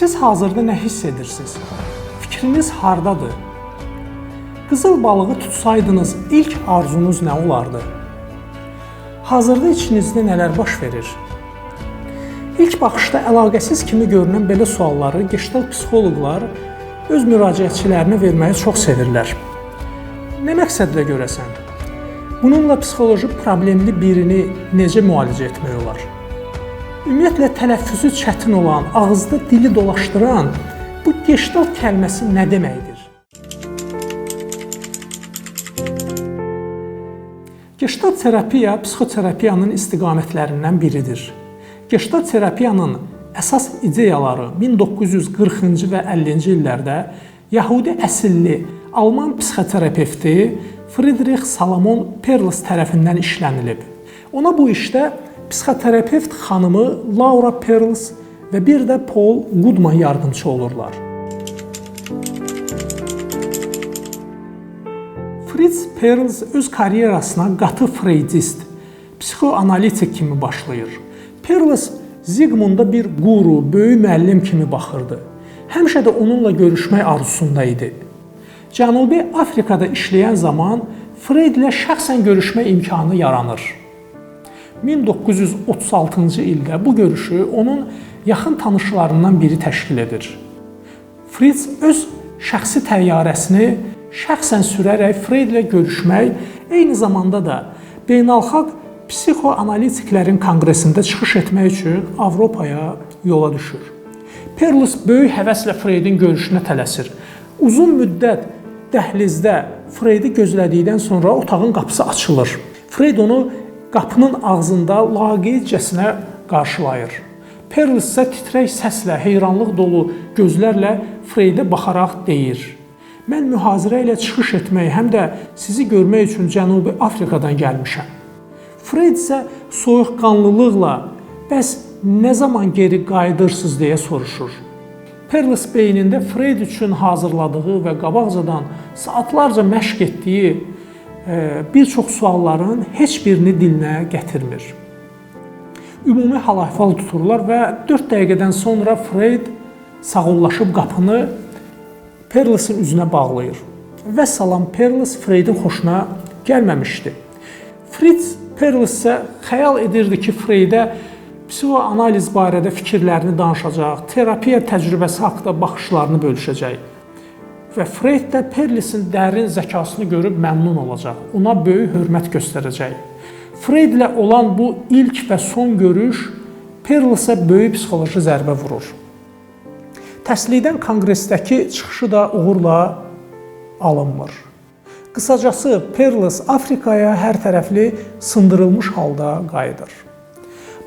Siz hazırda nə hiss edirsiniz? Fikriniz hardadır? Qızıl balığı tutsaydınız ilk arzunuz nə olardı? Hazırda içinizdə nələr baş verir? İlk baxışda əlaqəsiz kimi görünən belə sualları gestalt psixoloqlar öz müraciətçilərinə verməyi çox sevirlər. Nə məqsədlə görəsən? Bununla psixoloji problemli birini necə müalicə etmək olar? Ümumiyyətlə tələffüzü çətin olan, ağızda dili dolaşdıran bu gestalt kəlməsi nə deməkdir? Gestalt terapiya psixoterapiyanın istiqamətlərindən biridir. Gestalt terapiyanın əsas ideyaları 1940-cı və 50-ci illərdə Yahudi əsilli Alman psixoterapevti Friedrich Salomon Perls tərəfindən işlənilib. Ona bu işdə psixoterapevt xanımı Laura Perls və bir də Paul Goodman yardımçı olurlar. Fritz Perls öz karyerasına qatı freydist, psixoanalitik kimi başlayır. Perls Zigmunda bir quru, böyük müəllim kimi baxırdı. Həmişə də onunla görüşmək arzusunda idi. Cənubi Afrikada işləyən zaman Freyd ilə şəxsən görüşmə imkanı yaranır. 1936-cı ildə bu görüşü onun yaxın tanışlarından biri təşkil edir. Fritz öz şəxsi təyyarəsini şəxsən sürərək Freyd ilə görüşmək, eyni zamanda da beynəlxalq psixoanalitiklərin konqresində çıxış etmək üçün Avropaya yola düşür. Perls böyük həvəslə Freydin görüşünə tələsir. Uzun müddət dəhlizdə Freydi gözlədikdən sonra otağın qapısı açılır. Freyd onu qapının ağzında laqeydcəsinə qarşılayır. Perls isə titrək səslə, heyranlıq dolu gözlərlə Freydə baxaraq deyir: "Mən mühazirə ilə çıxış etmək, həm də sizi görmək üçün Cənubi Afrikadan gəlmişəm." Freyd isə soyuqqanlılıqla: "Bəs nə zaman geri qayıdırsınız?" deyə soruşur. Perls beynində Freyd üçün hazırladığı və qabaqcadan saatlarca məşq etdiyi bir çox sualların heç birini dilinə gətirmir. Ümumi hal-əhval tuturlar və 4 dəqiqədən sonra Freyd sağollaşıb qapını Perls'in üzünə bağlayır. Və salam Perls Freydin xoşuna gəlməmişdi. Fritz Perls isə xəyal edirdi ki, Freydə psixoanaliz barədə fikirlərini danışacaq, terapiya təcrübəsi haqqında baxışlarını bölüşəcək. Və Freyd də Perlisin dərin zəkasını görüb məmnun olacaq. Ona böyük hörmət göstərəcək. Freyd ilə olan bu ilk və son görüş Perlsə böyük psixoloji zərbə vurur. Təslidən konqresdəki çıxışı da uğurla alınmır. Qısacası Perls Afrikaya hər tərəfli sındırılmış halda qayıdır.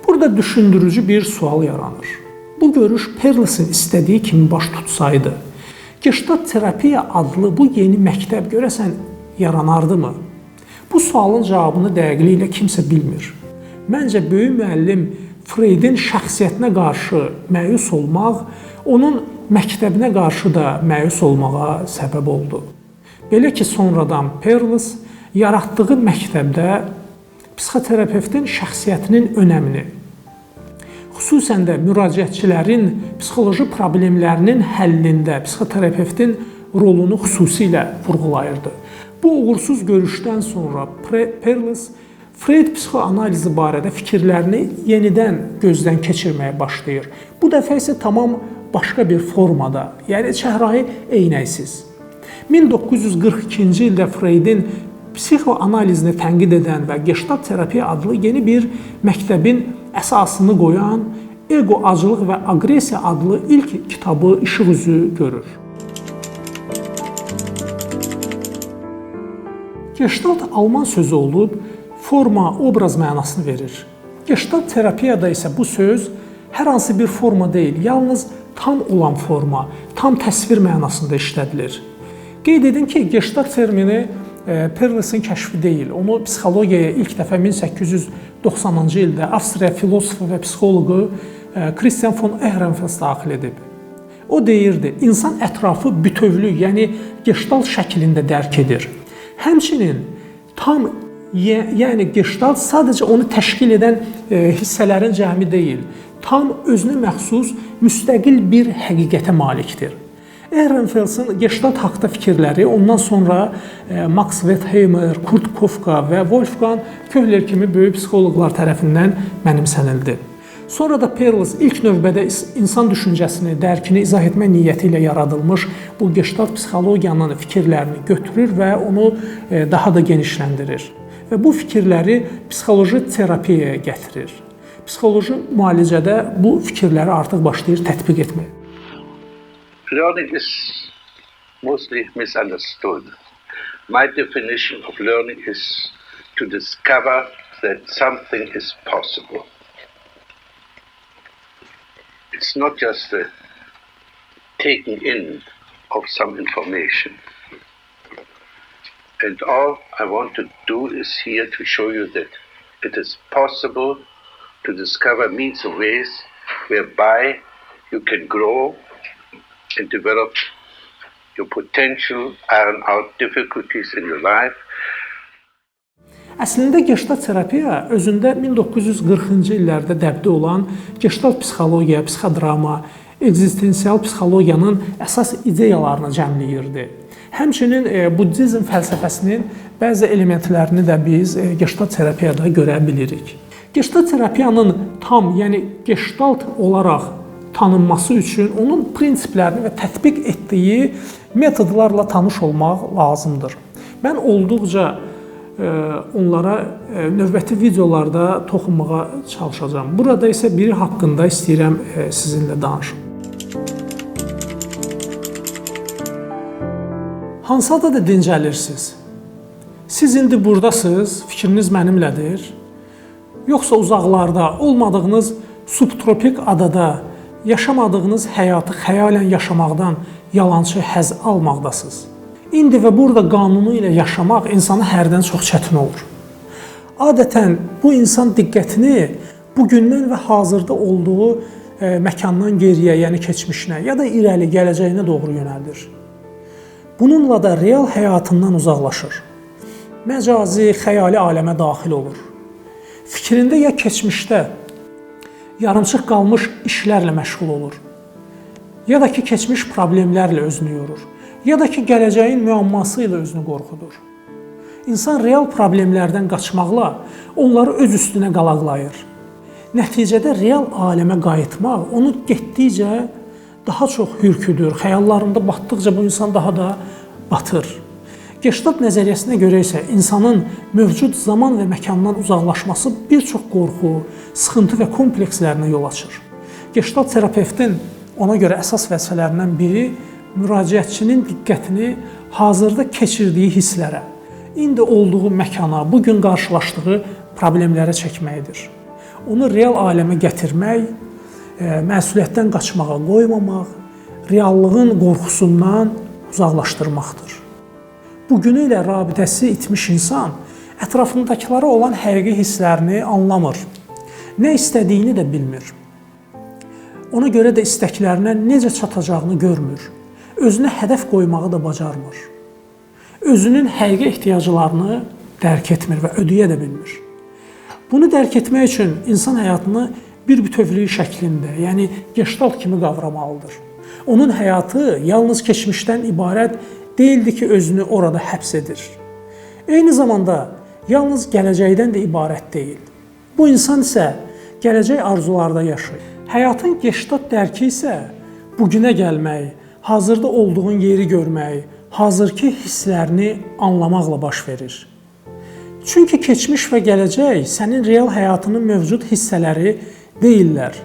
Burada düşündürücü bir sual yaranır. Bu görüş Perlsin istədiyi kimi baş tutsaydı, Gestalt terapiya adlı bu yeni məktəb görəsən yaranardımı? Bu sualın cavabını dəqiqliklə kimsə bilmir. Məncə böyük müəllim Freydin şəxsiyyətinə qarşı məyus olmaq, onun məktəbinə qarşı da məyus olmağa səbəb oldu. Belə ki, sonradan Perls yaratdığı məktəbdə psixoterapevtin şəxsiyyətinin önəmini, xüsusən də müraciətçilərin psixoloji problemlərinin həllində psixoterapevtin rolunu xüsusilə vurğulayırdı. Bu uğursuz görüşdən sonra Perls Freyd psixoanalizi barədə fikirlərini yenidən gözdən keçirməyə başlayır. Bu dəfə isə tamam başqa bir formada, yəni çəhrayı eynəksiz. 1942-ci ildə Freydin psixoanalizini tənqid edən və Gestalt terapiya adlı yeni bir məktəbin əsasını qoyan Ego acılıq və aqressiya adlı ilk kitabı işıq üzü görür. Gestalt alman sözü olub forma, obraz mənasını verir. Gestalt terapiyada isə bu söz hər hansı bir forma deyil, yalnız tam olan forma, tam təsvir mənasında işlədilir. Qeyd edin ki, Gestalt termini e, Perls'in kəşfi deyil. Onu psixologiyaya ilk dəfə 1890-cı ildə Avstriya filosofu və psixoloqu e, Christian von Ehrenfels daxil edib. O deyirdi, insan ətrafı bütövlük, yəni Gestalt şəklində dərk edir. Həmçinin tam Yə- Yəni Gestalt sadəcə onu təşkil edən e, hissələrin cəmi deyil, tam özünə məxsus müstəqil bir həqiqətə malikdir. Ehrenfels'in Gestalt haqqında fikirləri ondan sonra e, Max Wertheimer, Kurt Kafka və Wolfgang Köhler kimi böyük psixoloqlar tərəfindən mənimsənildi. Sonra da Perls ilk növbədə insan düşüncəsini, dərkini izah etmə niyyəti ilə yaradılmış bu Gestalt psixologiyanın fikirlərini götürür və onu e, daha da genişləndirir. Və bu fikirləri psixoloji terapiyaya gətirir. Psixoloji müalicədə bu fikirləri artıq başlayır tətbiq etməyə. Learning is mostly misunderstood. My definition of learning is to discover that something is possible. It's not just the taking in of some information. And all I want to do is here to show you that it is possible to discover means and ways whereby you can grow and develop your potential, iron out difficulties in your life, Əslində Gestalt terapiya özündə 1940-cı illərdə dəbdə olan Gestalt psixologiya, psixodrama, ekzistensial psixologiyanın əsas ideyalarını cəmləyirdi. Həmçinin e, buddizm fəlsəfəsinin bəzi elementlərini də biz e, Gestalt terapiyada görə bilirik. Gestalt terapiyanın tam, yəni Gestalt olaraq tanınması üçün onun prinsiplərini və tətbiq etdiyi metodlarla tanış olmaq lazımdır. Mən olduqca e, onlara e, növbəti videolarda toxunmağa çalışacağam. Burada isə biri haqqında istəyirəm e, sizinlə danışım. Hansı adada dincəlirsiniz? Siz indi burdasınız, fikriniz mənimlədir. Yoxsa uzaqlarda, olmadığınız subtropik adada yaşamadığınız həyatı xəyalən yaşamaqdan yalançı həzz almaqdasınız. İndi və burada qanunu ilə yaşamaq insana hərdən çox çətin olur. Adətən bu insan diqqətini bugündən və hazırda olduğu e, məkandan geriyə, yəni keçmişinə ya da irəli gələcəyinə doğru yönəldir. Bununla da real həyatından uzaqlaşır. Məcazi, xəyali aləmə daxil olur. Fikrində ya keçmişdə yarımçıq qalmış işlərlə məşğul olur. Ya da ki keçmiş problemlərlə özünü yorur. Ya da ki gələcəyin müəmması ilə özünü qorxudur. İnsan real problemlərdən qaçmaqla onları öz üstünə qalaqlayır. Nəticədə real aləmə qayıtmaq onu getdikcə daha çox hürküdür. Xəyallarında batdıqca bu insan daha da batır. Gestalt nəzəriyyəsinə görə isə insanın mövcud zaman və məkandan uzaqlaşması bir çox qorxu, sıxıntı və komplekslərinə yol açır. Gestalt terapevtin ona görə əsas vəzifələrindən biri müraciətçinin diqqətini hazırda keçirdiyi hisslərə, indi olduğu məkana, bu gün qarşılaşdığı problemlərə çəkməkdir. Onu real aləmə gətirmək, e, məsuliyyətdən qaçmağa qoymamaq, reallığın qorxusundan uzaqlaşdırmaqdır. Bugünü ilə rabitəsi itmiş insan ətrafındakılara olan həqiqi hisslərini anlamır. Nə istədiyini də bilmir. Ona görə də istəklərinə necə çatacağını görmür. Özünə hədəf qoymağı da bacarmır. Özünün həqiqi ehtiyaclarını dərk etmir və ödəyə də bilmir. Bunu dərk etmək üçün insan həyatını bir bütövlüyü şəklində, yəni Gestalt kimi qavramalıdır. Onun həyatı yalnız keçmişdən ibarət deyildi ki, özünü orada həbs edir. Eyni zamanda yalnız gələcəkdən də ibarət deyil. Bu insan isə gələcək arzularda yaşayır. Həyatın Gestalt dərki isə bugünə gəlmək, hazırda olduğun yeri görmək, hazırki hisslərini anlamaqla baş verir. Çünki keçmiş və gələcək sənin real həyatının mövcud hissələri deyillər.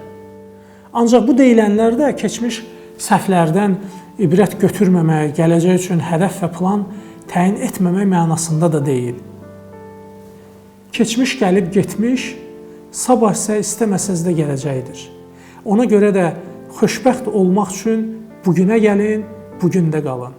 Ancaq bu deyilənlər də keçmiş səhvlərdən ibrət götürməmək, gələcək üçün hədəf və plan təyin etməmək mənasında da deyil. Keçmiş gəlib getmiş, sabah isə istəməsəz də gələcəkdir. Ona görə də xoşbəxt olmaq üçün bu günə gəlin, bu gündə qalın.